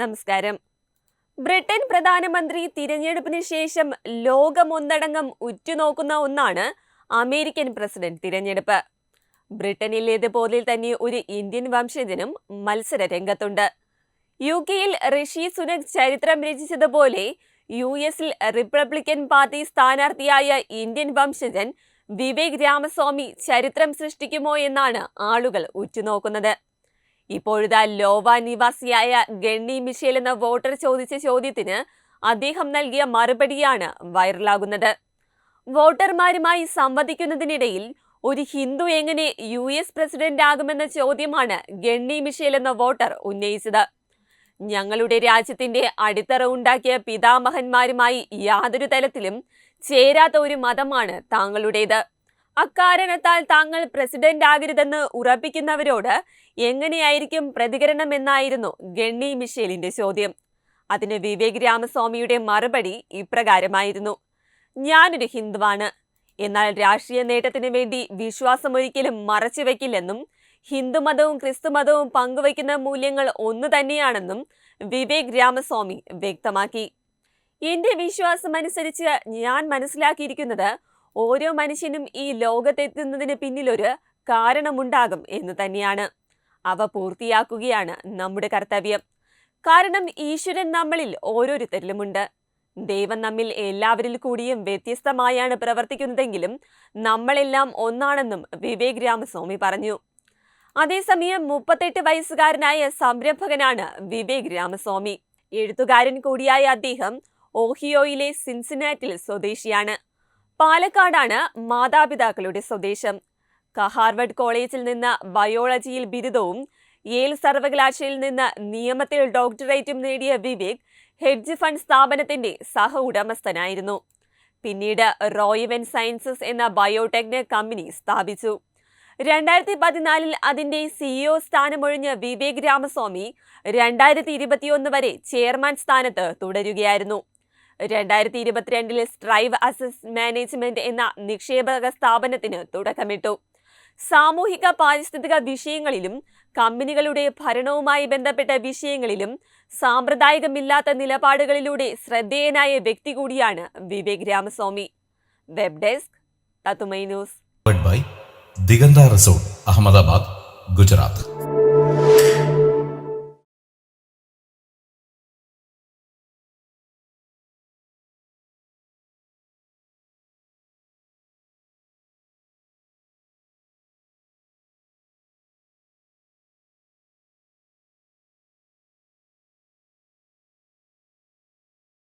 നമസ്കാരം. ബ്രിട്ടൻ പ്രധാനമന്ത്രി തിരഞ്ഞെടുപ്പിന് ശേഷം ലോകമൊന്നടങ്കം ഉറ്റുനോക്കുന്ന ഒന്നാണ് അമേരിക്കൻ പ്രസിഡന്റ് തിരഞ്ഞെടുപ്പ്. ബ്രിട്ടനിലേതുപോലെ തന്നെ ഒരു ഇന്ത്യൻ വംശജനും മത്സര രംഗത്തുണ്ട് യു കെയിൽ ഋഷി സുനക് ചരിത്രം രചിച്ചതുപോലെ യു എസിൽ റിപ്പബ്ലിക്കൻ പാർട്ടി സ്ഥാനാർത്ഥിയായ ഇന്ത്യൻ വംശജൻ വിവേക് രാമസ്വാമി ചരിത്രം സൃഷ്ടിക്കുമോ എന്നാണ് ആളുകൾ ഉറ്റുനോക്കുന്നത്. ഇപ്പോഴിതാ ലോവ നിവാസിയായ ഗണ്ണി മിഷേൽ എന്ന വോട്ടർ ചോദിച്ച ചോദ്യത്തിന് അദ്ദേഹം നൽകിയ മറുപടിയാണ് വൈറലാകുന്നത്. വോട്ടർമാരുമായി സംവദിക്കുന്നതിനിടയിൽ ഒരു ഹിന്ദു എങ്ങനെ യു എസ് പ്രസിഡന്റ് ആകുമെന്ന ചോദ്യമാണ് ഗണ്ണി മിഷേൽ എന്ന വോട്ടർ ഉന്നയിച്ചത്. ഞങ്ങളുടെ രാജ്യത്തിന്റെ അടിത്തറ ഉണ്ടാക്കിയ പിതാമഹന്മാരുമായി യാതൊരു തലത്തിലും ചേരാത്ത ഒരു മതമാണ് താങ്കളുടേത്. അക്കാരണത്താൽ താങ്കൾ പ്രസിഡന്റ് ആകരുതെന്ന് ഉറപ്പിക്കുന്നവരോട് എങ്ങനെയായിരിക്കും പ്രതികരണം എന്നായിരുന്നു ഗണ്ണി മിഷേലിന്റെ ചോദ്യം. അതിന് വിവേക് രാമസ്വാമിയുടെ മറുപടി ഇപ്രകാരമായിരുന്നു. ഞാനൊരു ഹിന്ദുവാണ്. എന്നാൽ രാഷ്ട്രീയ നേട്ടത്തിന് വേണ്ടി വിശ്വാസമൊരിക്കലും മറച്ചുവെക്കില്ലെന്നും ഹിന്ദുമതവും ക്രിസ്തുമതവും പങ്കുവയ്ക്കുന്ന മൂല്യങ്ങൾ ഒന്നു തന്നെയാണെന്നും വിവേക് രാമസ്വാമി വ്യക്തമാക്കി. എന്റെ വിശ്വാസമനുസരിച്ച് ഞാൻ മനസ്സിലാക്കിയിരിക്കുന്നത് ഓരോ മനുഷ്യനും ഈ ലോകത്തെത്തുന്നതിന് പിന്നിലൊരു കാരണമുണ്ടാകും എന്ന് തന്നെയാണ്. അവ പൂർത്തിയാക്കുകയാണ് നമ്മുടെ കർത്തവ്യം. കാരണം ഈശ്വരൻ നമ്മളിൽ ഓരോരുത്തരിലുമുണ്ട്. ദൈവം നമ്മിൽ എല്ലാവരിൽ കൂടിയും വ്യത്യസ്തമായാണ് പ്രവർത്തിക്കുന്നതെങ്കിലും നമ്മളെല്ലാം ഒന്നാണെന്നും വിവേക് രാമസ്വാമി പറഞ്ഞു. അതേസമയം മുപ്പത്തെട്ട് വയസ്സുകാരനായ സംരംഭകനാണ് വിവേക് രാമസ്വാമി എഴുത്തുകാരൻ കൂടിയായ അദ്ദേഹം ഓഹിയോയിലെ സിൻസിനാറ്റിൽ സ്വദേശിയാണ്. പാലക്കാടാണ് മാതാപിതാക്കളുടെ സ്വദേശം. ഹാർവർഡ് കോളേജിൽ നിന്ന് ബയോളജിയിൽ ബിരുദവും യേൽ സർവകലാശാലയിൽ നിന്ന് നിയമത്തിൽ ഡോക്ടറേറ്റും നേടിയ വിവേക് ഹെഡ്ജ് ഫണ്ട് സ്ഥാപനത്തിന്റെ സഹ ഉടമസ്ഥനായിരുന്നു. പിന്നീട് റോയവൻ സയൻസസ് എന്ന ബയോടെക്നിക് കമ്പനി സ്ഥാപിച്ചു. രണ്ടായിരത്തി പതിനാലിൽ അതിന്റെ സിഇഒ സ്ഥാനമൊഴിഞ്ഞ വിവേക് രാമസ്വാമി രണ്ടായിരത്തി ഇരുപത്തിയൊന്ന് വരെ ചെയർമാൻ സ്ഥാനത്ത് തുടരുകയായിരുന്നു. രണ്ടായിരത്തി ഇരുപത്തിരണ്ടിൽ സ്ട്രൈവ് അസസ് മാനേജ്മെന്റ് എന്ന നിക്ഷേപക സ്ഥാപനത്തിന് തുടക്കമിട്ടു. സാമൂഹിക പാരിസ്ഥിതിക വിഷയങ്ങളിലും കമ്പനികളുടെ ഭരണവുമായി ബന്ധപ്പെട്ട വിഷയങ്ങളിലും സാമ്പ്രദായികമില്ലാത്ത നിലപാടുകളിലൂടെ ശ്രദ്ധേയനായ വ്യക്തി കൂടിയാണ് Vivek Ramaswamy. Web desk Thathumai news. Diganta resort Ahmedabad Gujarat.